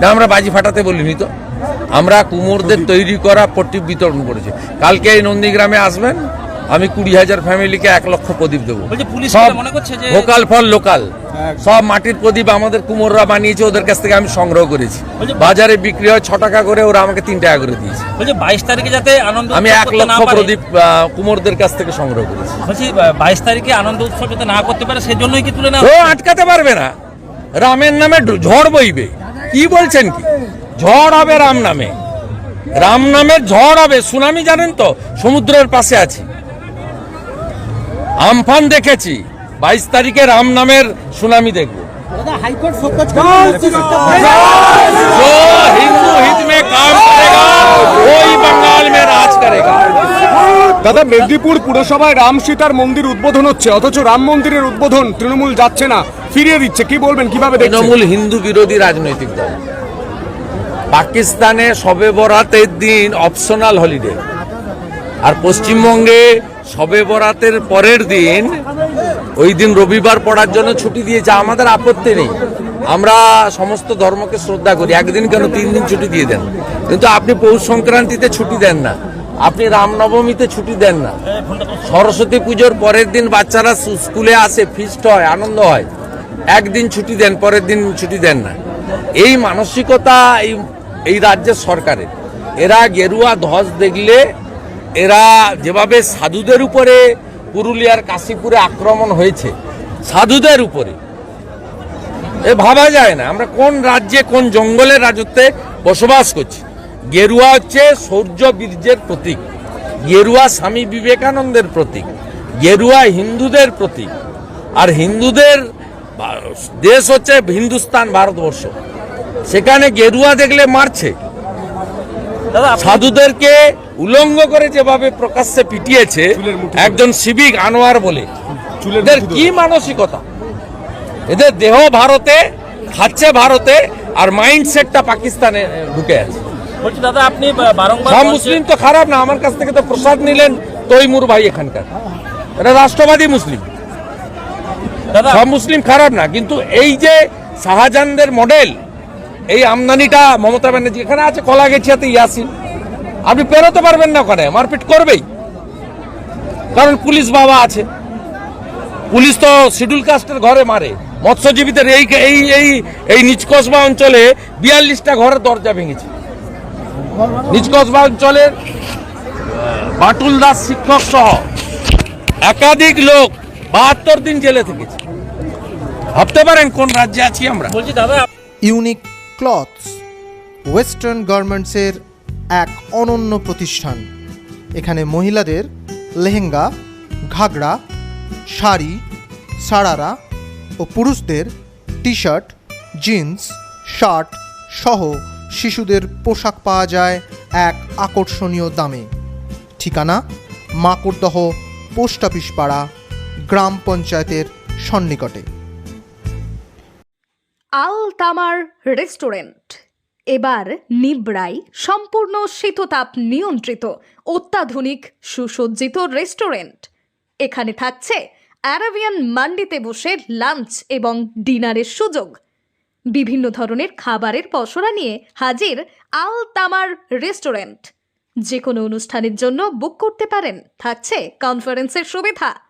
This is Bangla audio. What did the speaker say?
না আমরা বাজি ফাটাতে বলিনি তো। আমরা কুমোরদের তৈরি করা প্রদীপ বিতরণ করেছি। কালকে এই নন্দীগ্রামে আসবেন আমি কুড়ি হাজার ফ্যামিলিকে এক লক্ষ প্রদীপ দেবো। সব এটা মনে করছে যে ভোকাল ফল লোকাল। সব মাটির প্রদীপ আমাদের কুমোররা বানিয়েছে ওদের কাছ থেকে আমি সংগ্রহ করেছি। বাজারে বিক্রি হয় ছ টাকা করে ওরা আমাকে তিন টাকা করে দিয়েছে। বাইশ তারিখে যাতে আনন্দ আমি এক লক্ষ প্রদীপ কুমোরদের কাছ থেকে সংগ্রহ করেছি। বলছি বাইশ তারিখে আনন্দ উৎসব যাতে না করতে পারে সেজন্যই কি তুলে ও নেওয়া আটকাতে পারবে না। রামের নামে ঝড় বইবে। কি বলছেন কি? ঝড় হবে রাম নামে। রাম নামের ঝড় হবে সুনামি জানেন তো? সমুদ্রের পাশে আছি। আমফান দেখেছি বাইশ তারিখে রাম নামের সুনামি দেখব। দাদা মেদিনীপুর পুরসভায় রাম সীতার মন্দির উদ্বোধন হচ্ছে অথচ রাম মন্দিরের উদ্বোধন তৃণমূল যাচ্ছে না। ফিরিয়ে দিচ্ছে, কি বলবেন, কীভাবে তৃণমূল হিন্দু বিরোধী রাজনৈতিক দল। পাকিস্তানে সবে বরাতের দিন অপশনাল হলিডে আর পশ্চিমবঙ্গে সবে বরাতের পরের দিন, ওই দিন রবিবার পড়ার জন্য ছুটি দিয়েছে আমাদের আপত্তি নেই। আমরা সমস্ত ধর্মকে শ্রদ্ধা করি। একদিন কেন তিন দিন ছুটি দিয়ে দেন? কিন্তু আপনি পৌষ সংক্রান্তিতে ছুটি দেন না। আপনি রামনবমীতে ছুটি দেন না। সরস্বতী পুজোর পরের দিন বাচ্চারা স্কুলে আসে ফিস্ট হয়, আনন্দ হয়। একদিন ছুটি দেন, পরের দিন ছুটি দেন না। এই মানসিকতা এই এই রাজ্যের সরকারের। এরা গেরুয়া ধস দেখলে এরা যেভাবে সাধুদের উপরে পুরুলিয়ার কাশীপুরে আক্রমণ হয়েছে, সাধুদের উপরে। এ ভাবা যায় না, আমরা কোন রাজ্যে, কোন জঙ্গলের রাজত্বে বসবাস করছি। গেরুয়া হচ্ছে সৌর্য বীর্যের প্রতীক। গেরুয়া স্বামী বিবেকানন্দের প্রতীক। গেরুয়া হিন্দুদের প্রতীক। আর হিন্দুদের দেশ হচ্ছে হিন্দুস্তান ভারতবর্ষ। সেখানে গেরুয়া দেখলে মারছে। সাধুদেরকে উলঙ্গ করে যেভাবে প্রকাশ্যে পিটিয়েছে একজন সিভিক আনোয়ার বলে। এদের কি মানসিকতা? এদের দেহ ভারতে খাচ্ছে ভারতে আর মাইন্ডসেটটা পাকিস্তানে ঢুকে আছে। দাদা আপনি বারংবার মুসলিম তো খারাপ না আমার কাছ থেকে তো প্রসাদ নিলেন তৈমুর ভাই এখানকার। এটা রাষ্ট্রবাদী মুসলিম। সব মুসলিম খারাপ না, কিন্তু এই যে শাহজাহানদের মডেল এই আমদানিটা মমতা ব্যানার্জি এখানে আছে কলা গেছিয়াতে ইয়াসিন। আপনি পেরোতে পারবেন না ওখানে, মারপিট করবেই। কারণ পুলিশ বাবা আছে। পুলিশ তো শিডিউল কাস্টের ঘরে মারে। মৎস্যজীবীদের এই এই এই এই নিচ কসবা অঞ্চলে বিয়াল্লিশটা ঘরের দরজা ভেঙেছে। নিচকসবা অঞ্চলের বাটুল দাস শিক্ষক সহ একাধিক লোক বাহাত্তর দিন জেলে থেকেছে। ভাবতে পারেন কোন রাজ্যে আছি আমরা? বলছি দাদা ইউনিক ক্লথস ওয়েস্টার্ন গার্মেন্টসের এক অনন্য প্রতিষ্ঠান। এখানে মহিলাদের লেহেঙ্গা ঘাগরা শাড়ি সারারা ও পুরুষদের টি শার্ট জিন্স শার্ট সহ শিশুদের পোশাক পাওয়া যায় এক আকর্ষণীয় দামে। ঠিকানা মাকড়দহ পোস্ট অফিস পাড়া গ্রাম পঞ্চায়েতের সন্নিকটে। আল তামার রেস্টুরেন্ট। এবার নিবড়াই সম্পূর্ণ শীততাপ নিয়ন্ত্রিত, অত্যাধুনিক, সুসজ্জিত রেস্টুরেন্ট। এখানে থাকছে অ্যারাবিয়ান মান্ডিতে বসে লাঞ্চ এবং ডিনারের সুযোগ। বিভিন্ন ধরনের খাবারের পসরা নিয়ে হাজির আল তামার রেস্টুরেন্ট। যে কোনো অনুষ্ঠানের জন্য বুক করতে পারেন, থাকছে কনফারেন্সের সুবিধা।